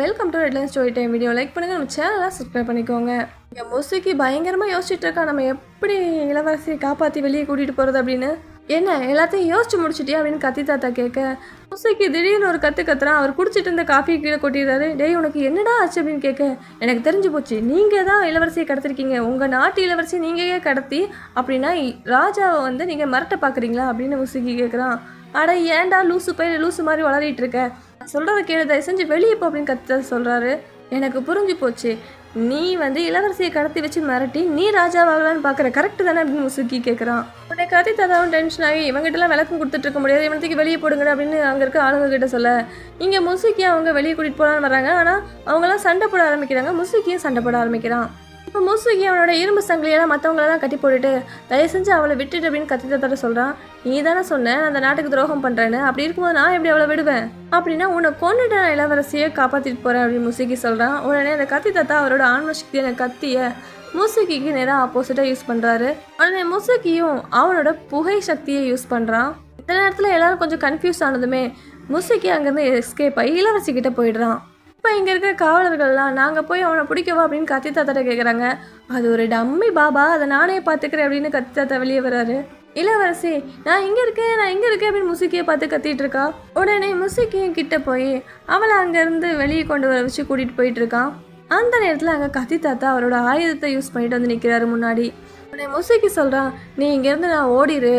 Welcome to Redline Story time video like பண்ணுங்கள் நம்ம சேனலாக subscribe பண்ணிக்கோங்க. இங்கே முசுக்கி பயங்கரமாக யோசிச்சுட்டு இருக்கா நம்ம எப்படி இளவரசியை காப்பாற்றி வெளியே கூட்டிகிட்டு போகிறது அப்படின்னு? என்ன எல்லாத்தையும் யோசிச்சு முடிச்சிட்டியா அப்படின்னு கத்தி தாத்தா கேட்க முசுக்கி திடீர்னு ஒரு கற்று கத்துறான் அவர் குடிச்சிட்டு இருந்த காஃபி கீழே கொட்டிடுறாரு. டேய் உனக்கு என்னடா ஆச்சு? அப்படின்னு கேட்க எனக்கு தெரிஞ்சு போச்சு. நீங்கள் தான் இளவரசியை கடத்திருக்கீங்க. உங்கள் நாட்டு இளவரசி நீங்களே கடத்தி அப்படின்னா ராஜாவை வந்து நீங்கள் மிரட்ட பார்க்குறீங்களா? அப்படின்னு முசுக்கி கேட்குறான் அட ஏன்டா லூசு பயிர் லூசு மாதிரி வளரிட்டு இருக்க? சொல்கிறத கேளு தயவு செஞ்சு வெளியே போ அப்படின்னு கத்த சொல்கிறாரு எனக்கு புரிஞ்சு போச்சு. நீ வந்து இளவரசியை கடத்தி வச்சு மிரட்டி நீ ராஜாவாகலான்னு பார்க்குற கரெக்டு தானே அப்படின்னு முசுக்கி கேட்குறான் உடனே கத்தி தாதாவும் டென்ஷன் ஆகி இவங்ககிட்டலாம் விளக்கம் கொடுத்துட்டு இருக்க முடியாது. இவனத்துக்கு வெளியே போடுங்க அப்படின்னு அங்கே இருக்க ஆளுங்க கிட்ட சொல்ல. இங்கே முசுக்கி அவங்க வெளியே கூட்டிகிட்டு போகலான்னு வராங்க ஆனால் அவங்களாம் சண்டை போட ஆரம்பிக்கிறாங்க. முசுக்கியும் சண்டை போட ஆரம்பிக்கிறான். இப்போ மூசுகி அவனோட இரும்பு சங்கிலியெல்லாம் மற்றவங்களெல்லாம் கட்டி போட்டுட்டு தயவு செஞ்சு அவளை விட்டுட்டு அப்படின்னு கத்தி தர சொல்கிறான் நீ தானே சொன்ன நான் அந்த நாட்டுக்கு துரோகம் பண்ணுறேன்னு அப்படி இருக்கும்போது நான் எப்படி அவளை விடுவேன்? அப்படின்னா உன்னை கொண்டுட்டு நான் இளவரசியை காப்பாற்றிட்டு போகிறேன் அப்படின்னு முசுகி சொல்கிறான் உடனே அந்த கத்தி தாத்தா அவரோட ஆன்ம சக்தியான கத்தியை மூசுகிக்கு நேராக ஆப்போசிட்டாக யூஸ் பண்ணுறாரு உடனே மூசுகியும் அவனோட புகை சக்தியை யூஸ் பண்ணுறான் இந்த நேரத்தில் எல்லாரும் கொஞ்சம் கன்ஃபியூஸ் ஆனதுமே மூசுகி அங்கேருந்து எஸ்கேப் ஆகி இளவரசிக்கிட்ட போயிடுறான். இப்போ இங்கே இருக்கிற காவலர்கள்லாம் நாங்கள் போய் அவனை பிடிக்கவா அப்படின்னு கத்தி தாத்தாட்ட கேட்குறாங்க அது ஒரு டம்மி பாபா அதை நானே பார்த்துக்கிறேன் அப்படின்னு கத்தி தாத்தா வெளியே வராரு இளவரசி நான் இங்கே இருக்கேன் நான் இங்கே இருக்கேன் அப்படின்னு முசுக்கியை பார்த்து கத்திட்டு இருக்கா. உடனே முசுக்கியும் கிட்ட போய் அவளை அங்கேருந்து வெளியே கொண்டு வர வச்சு கூட்டிகிட்டு போயிட்டு இருக்கான் அந்த நேரத்தில் அங்கே கத்தி தாத்தா அவரோட ஆயுதத்தை யூஸ் பண்ணிட்டு வந்து நிற்கிறாரு முன்னாடி. உடனே முசுக்கி சொல்கிறான் நீ இங்கேருந்து நான் ஓடிரு.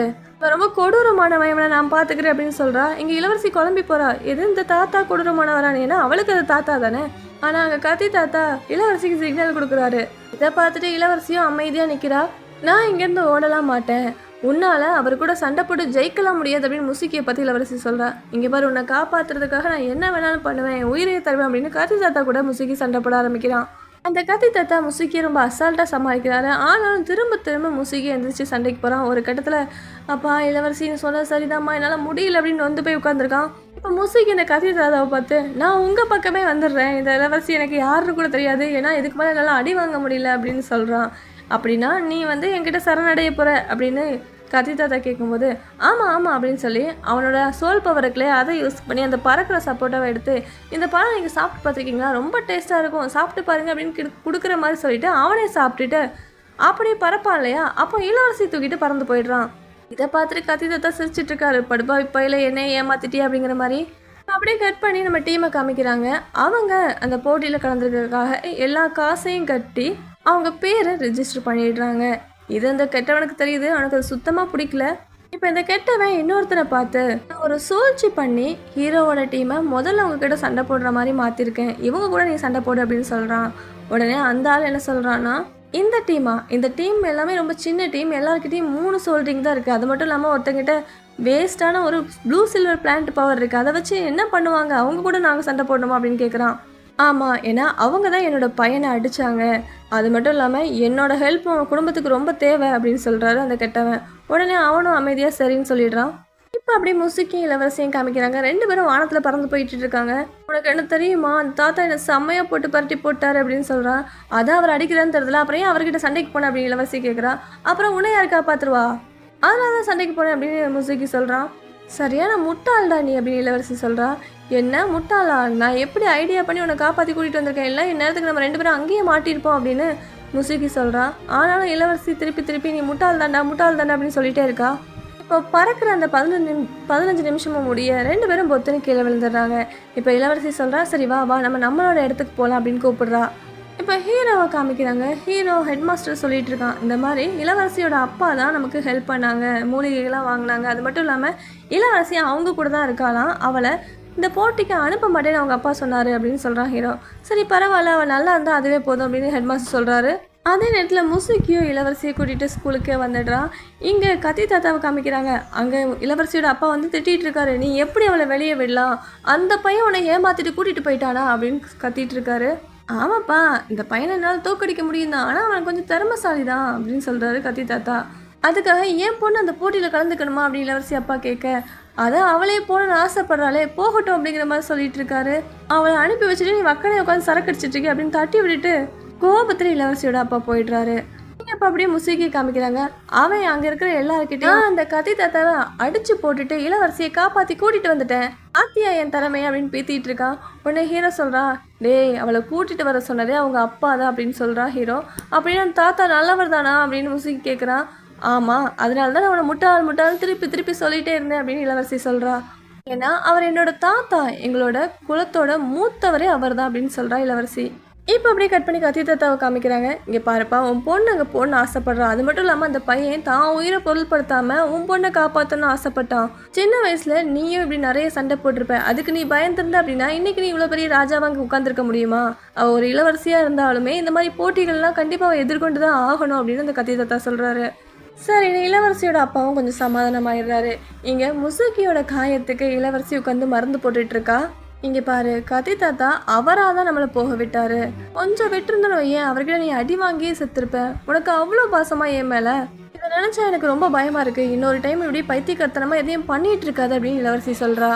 ரொம்ப கொடூரமானவன் இவனை நான் பார்த்துக்கிறேன் அப்படின்னு சொல்கிறா இங்கே இளவரசி குழம்பி போறா. எது இந்த தாத்தா கொடூரமானவரானு ஏன்னா அவளுக்கு அது தாத்தா தானே. ஆனால் அங்கே கத்தி தாத்தா இளவரசிக்கு சிக்னல் கொடுக்குறாரு. இதை பார்த்துட்டு இளவரசியும் அமைதியாக நிற்கிறா நான் இங்கேருந்து ஓடலாம் மாட்டேன். உன்னால அவர் கூட சண்டை போட்டு ஜெயிக்கலாம் முடியாது அப்படின்னு முசுக்கியை பற்றி இளவரசி சொல்கிறா இங்கே பாரு உன்னை காப்பாத்துறதுக்காக நான் என்ன வேணாலும் பண்ணுவேன் உயிரையை தருவேன் அப்படின்னு கத்தி தாத்தா கூட முசிக்கி சண்டை போட ஆரம்பிக்கிறான். அந்த கத்தி தாத்தா முசுகி ரொம்ப அசால்ட்டாக சமாளிக்கிறாரு. ஆனாலும் திரும்ப திரும்ப முசுகி எழுந்திரிச்சு சண்டைக்கு போகிறான் ஒரு கட்டத்தில் அப்பா இளவரசின்னு சொன்ன சரிதாம்மா என்னால் முடியல அப்படின்னு வந்து போய் உட்காந்துருக்கான் இப்போ முசுகி இந்த கத்தி தாத்தாவை பார்த்து நான் உங்கள் பக்கமே வந்துடுறேன். இந்த இளவரசி எனக்கு யாருன்னு கூட தெரியாது. ஏன்னா இதுக்கு மேலே என்னால் அடி வாங்க முடியல அப்படின்னு சொல்கிறான் அப்படின்னா நீ வந்து என்கிட்ட சரணடைய போகிற அப்படின்னு கத்தி தாத்தா கேட்கும்போது ஆமாம் ஆமாம் அப்படின்னு சொல்லி அவனோட சோல் பவருக்குள்ளே அதை யூஸ் பண்ணி அந்த பறக்கிற சப்போட்டாவை எடுத்து இந்த பழம் நீங்கள் சாப்பிட்டு பார்த்துருக்கீங்களா? ரொம்ப டேஸ்ட்டாக இருக்கும். சாப்பிட்டு பாருங்கள் அப்படின்னு கிடு- கொடுக்குற மாதிரி சொல்லிட்டு அவனே சாப்பிட்டுட்டு அப்படியே பறப்பான் இல்லையா? அப்போ இளவரசி தூக்கிட்டு பறந்து போயிடுறான். இதை பார்த்துட்டு கத்தி தாத்தா சிரிச்சிட்டு இருக்காரு படுப்பா இல்லை என்ன ஏமாத்திட்டியா? அப்படிங்கிற மாதிரி. அப்படியே கட் பண்ணி நம்ம டீமை காமிக்கிறாங்க. அவங்க அந்த போட்டியில் கலந்துருக்கிறதுக்காக எல்லா காசையும் கட்டி அவங்க பேரை ரிஜிஸ்டர் பண்ணிடுறாங்க. இது அந்த கெட்டவனுக்கு தெரியுது அவனுக்கு அது சுத்தமாக பிடிக்கல. இப்போ இந்த கெட்டவன் இன்னொருத்தனை பார்த்து "நான் ஒரு சூழ்ச்சி பண்ணி ஹீரோவோட டீமை முதல்ல அவங்கக்கிட்ட சண்டை போடுற மாதிரி மாற்றிருக்கேன் இவங்க கூட நீ சண்டை போடு அப்படின்னு சொல்கிறான் உடனே அந்த ஆள் என்ன சொல்கிறான்னா இந்த டீமா? இந்த டீம் எல்லாமே ரொம்ப சின்ன டீம். எல்லாருக்கிட்டையும் மூணு சோல்டிங் தான் இருக்குது அது மட்டும் இல்லாமல் ஒருத்தங்கிட்ட வேஸ்ட்டான ஒரு ப்ளூ சில்வர் பிளான்ட் பவர் இருக்குது அதை வச்சு என்ன பண்ணுவாங்க? அவங்க கூட நாங்கள் சண்டை போடணுமா அப்படின்னு கேட்குறான் ஆமாம் ஏன்னா அவங்க தான் என்னோட பையனை அடித்தாங்க அது மட்டும் இல்லாமல் என்னோட ஹெல்ப் அவன் குடும்பத்துக்கு ரொம்ப தேவை அப்படின்னு சொல்கிறாரு அந்த கெட்டவன். உடனே அவனும் அமைதியாக சரின்னு சொல்லிடுறான். இப்போ அப்படியே முசுக்கியும் இளவரசியும் காமிக்கிறாங்க. ரெண்டு பேரும் வானத்தில் பறந்து போயிட்டு இருக்காங்க. உனக்கு என்ன தெரியுமா? அந்த தாத்தா என்ன செம்மையாக போட்டு பரட்டி போட்டார் அப்படின்னு சொல்கிறான் அதான் அவர் அடிக்கிறான்னு தெரியல அப்புறம் ஏன் அவர்கிட்ட சண்டைக்கு போனேன் அப்படின்னு இளவரசி கேட்குறா அப்புறம் உன்னை யார் காப்பாத்துருவா? அதனால தான் சண்டைக்கு போனேன் அப்படின்னு முசுக்கி சொல்கிறான் சரியான முட்டாள்டா நீ அப்படின்னு இளவரசி சொல்கிறா என்ன முட்டாளா? நான் எப்படி ஐடியா பண்ணி உன்னை காப்பாற்றி கூட்டிகிட்டு வந்திருக்கேன்? இல்லை நேரத்துக்கு நம்ம ரெண்டு பேரும் அங்கேயே மாட்டியிருப்போம் அப்படின்னு முசுகி சொல்கிறா ஆனாலும் இளவரசி திருப்பி திருப்பி நீ முட்டாள் தாண்டா முட்டாள் தாண்டா அப்படின்னு சொல்லிட்டே இருக்கா. இப்போ பறக்கிற அந்த பதினஞ்சு நிமி பதினஞ்சு நிமிஷமும் முடிய ரெண்டு பேரும் பொத்துன்னு கீழே விழுந்துடுறாங்க. இப்போ இளவரசி சொல்கிறா சரி வா வா நம்ம நம்மளோட இடத்துக்கு போகலாம் அப்படின்னு கூப்பிடுறா. இப்போ ஹீரோவை காமிக்கிறாங்க. ஹீரோ ஹெட் மாஸ்டர் சொல்லிட்டு இருக்கான். இந்த மாதிரி இளவரசியோட அப்பா தான் நமக்கு ஹெல்ப் பண்ணாங்க. மூலிகைகள்லாம் வாங்கினாங்க. அது மட்டும் இல்லாமல் இளவரசி அவங்க கூட தான் இருக்காளாம். அவளை இந்த போட்டிக்கு அனுப்ப மாட்டேன்னு அவங்க அப்பா சொன்னார் அப்படின்னு சொல்கிறான் ஹீரோ. சரி பரவாயில்ல அவள் நல்லா இருந்தால் அதுவே போதும் அப்படின்னு ஹெட் மாஸ்டர் சொல்கிறாரு அதே நேரத்தில் முசுக்கியும் இளவரசியை கூட்டிகிட்டு ஸ்கூலுக்கே வந்துடுறான் இங்கே கத்தி தாத்தாவை காமிக்கிறாங்க. அங்கே இளவரசியோட அப்பா வந்து திட்டிகிட்டு இருக்காரு. நீ எப்படி அவளை வெளியே விடலாம்? அந்த பையன் உன்னை ஏமாத்திட்டு கூட்டிகிட்டு போயிட்டானா? அப்படின்னு கத்திட்டு இருக்காரு. ஆமாப்பா இந்த பையனை என்னால் தோக்கடிக்க முடியும் தான் ஆனால் அவன் கொஞ்சம் திறமசாலி தான் அப்படின்னு சொல்கிறாரு கத்தி தாத்தா. அதுக்காக ஏன் பொண்ணு அந்த போட்டியில் கலந்துக்கணுமா அப்படின்னு இளவரசி அப்பா கேட்க அதான் அவளே போகணும்னு ஆசைப்படுறாளே போகட்டும் அப்படிங்கிற மாதிரி சொல்லிட்டு இருக்காரு. அவளை அனுப்பி வச்சுட்டு நீ வக்கனை உட்காந்து சரக்கடிச்சிட்டு இருக்கே இருக்க அப்படின்னு தட்டி விட்டுட்டு கோபத்தில் இளவரசியோட அப்பா போயிடுறாரு. இங்க அப்படியே முசுகி காமிக்கிறாங்க. அவன் அங்க இருக்கிற எல்லாருக்கிட்டையும் அந்த கத்தி தாத்தாவை அடிச்சு போட்டுட்டு இளவரசியை காப்பாத்தி கூட்டிட்டு வந்துட்டேன். ஆத்தியா என் திறமை அப்படின்னு பேத்திட்டு இருக்கான். உடனே ஹீரோ சொல்கிறான் டேய் அவளை கூட்டிட்டு வர சொன்னதே அவங்க அப்பா தான் அப்படின்னு சொல்கிறான் ஹீரோ. அப்படின்னு தாத்தா நல்லவர் தானா? அப்படின்னு முசுகி கேட்குறான் ஆமாம் அதனால தான் அவனை முட்டாள் முட்டாள் திருப்பி திருப்பி சொல்லிட்டே இருந்தேன் அப்படின்னு இளவரசி சொல்கிறா ஏன்னா அவர் என்னோட தாத்தா எங்களோட குலத்தோட மூத்தவரே அவர் தான் அப்படின்னு சொல்கிறா இளவரசி. இப்போ அப்படியே கட் பண்ணி கத்தி தாத்தாவை காமிக்கிறாங்க. இங்கே பாருப்பா உன் பொண்ணு அங்கே பொண்ணு ஆசைப்படுறா. அது மட்டும் இல்லாமல் அந்த பையன் தான் உயிரை பொருள்படுத்தாமல் உன் பொண்ணை காப்பாற்றணும்னு ஆசைப்பட்டான். சின்ன வயசில் நீயும் இப்படி நிறைய சண்டை போட்டிருப்ப. அதுக்கு நீ பயந்திருந்த அப்படின்னா இன்னைக்கு நீ இவ்வளோ பெரிய ராஜாவை அங்கே உட்காந்துருக்க முடியுமா? அவள் ஒரு இளவரசியாக இருந்தாலுமே இந்த மாதிரி போட்டிகள்லாம் கண்டிப்பாக அவள் எதிர்கொண்டு தான் ஆகணும் அப்படின்னு அந்த கத்தி தாத்தா சொல்கிறாரு சரி இளவரசியோட அப்பாவும் கொஞ்சம் சமாதானமாயிடுறாரு. இங்கே முசுக்கியோட காயத்துக்கு இளவரசி உட்காந்து மருந்து போட்டுட்டு இருக்கா இங்க பாரு கத்தி தாத்தா அவராக தான் நம்மளை போக விட்டாரு. கொஞ்சம் விட்டுருந்தனும் ஏன் அவர்கிட்ட நீ அடி வாங்கியே செத்துருப்ப. உனக்கு அவ்வளோ பாசமா என் மேல? இதை நினைச்சா எனக்கு ரொம்ப பயமா இருக்கு. இன்னொரு டைம் இப்படி பைத்தியக்காரத்தனமா எதையும் பண்ணிட்டு இருக்காது அப்படின்னு இளவரசி சொல்றா.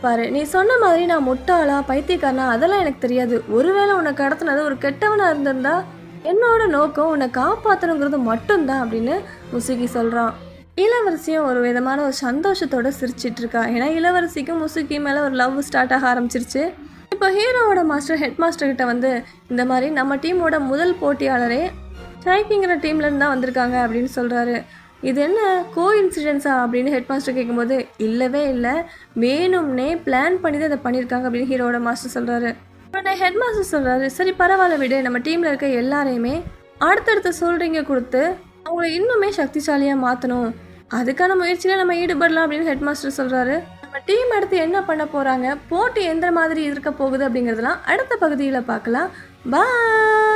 பாரு நீ சொன்ன மாதிரி நான் முட்டாளா பைத்தியக்காரனா அதெல்லாம் எனக்கு தெரியாது. ஒருவேளை உன்னை கடத்தினது ஒரு கெட்டவனா இருந்திருந்தா என்னோட நோக்கம் உன்னை காப்பாற்றணுங்கிறது மட்டும்தான் அப்படின்னு முசுகி சொல்கிறான் இளவரசியும் ஒரு விதமான ஒரு சந்தோஷத்தோடு சிரிச்சிட்டு இருக்கா. ஏன்னா இளவரசிக்கும் முசுகி மேலே ஒரு லவ் ஸ்டார்ட் ஆக ஆரம்பிச்சிருச்சு. இப்போ ஹீரோவோட மாஸ்டர் ஹெட் மாஸ்டர் கிட்ட வந்து இந்த மாதிரி நம்ம டீமோட முதல் போட்டியாளரே ஸ்ட்ரைக்கிங்கிற டீம்லேருந்து தான் வந்திருக்காங்க அப்படின்னு சொல்கிறாரு இது என்ன கோ இன்சிடென்ஸா அப்படின்னு ஹெட் மாஸ்டர் கேட்கும்போது இல்லவே இல்லை. வேணும்னே பிளான் பண்ணி தான் இதை பண்ணியிருக்காங்க அப்படின்னு ஹீரோட மாஸ்டர் சொல்கிறாரு உடனே ஹெட் மாஸ்டர் சொல்கிறாரு சரி பரவாயில்ல விடு நம்ம டீமில் இருக்க எல்லாரையுமே அடுத்தடுத்த சொல்கிறீங்க கொடுத்து அவங்கள இன்னுமே சக்திசாலியாக மாற்றணும் அதுக்கான முயற்சியில் நம்ம ஈடுபடலாம் அப்படின்னு ஹெட் மாஸ்டர் சொல்கிறாரு நம்ம டீம் அடுத்து என்ன பண்ண போகிறாங்க போட்டி எந்த மாதிரி இருக்க போகுது? அப்படிங்கிறதுலாம் அடுத்த பகுதியில் பார்க்கலாம். பாய்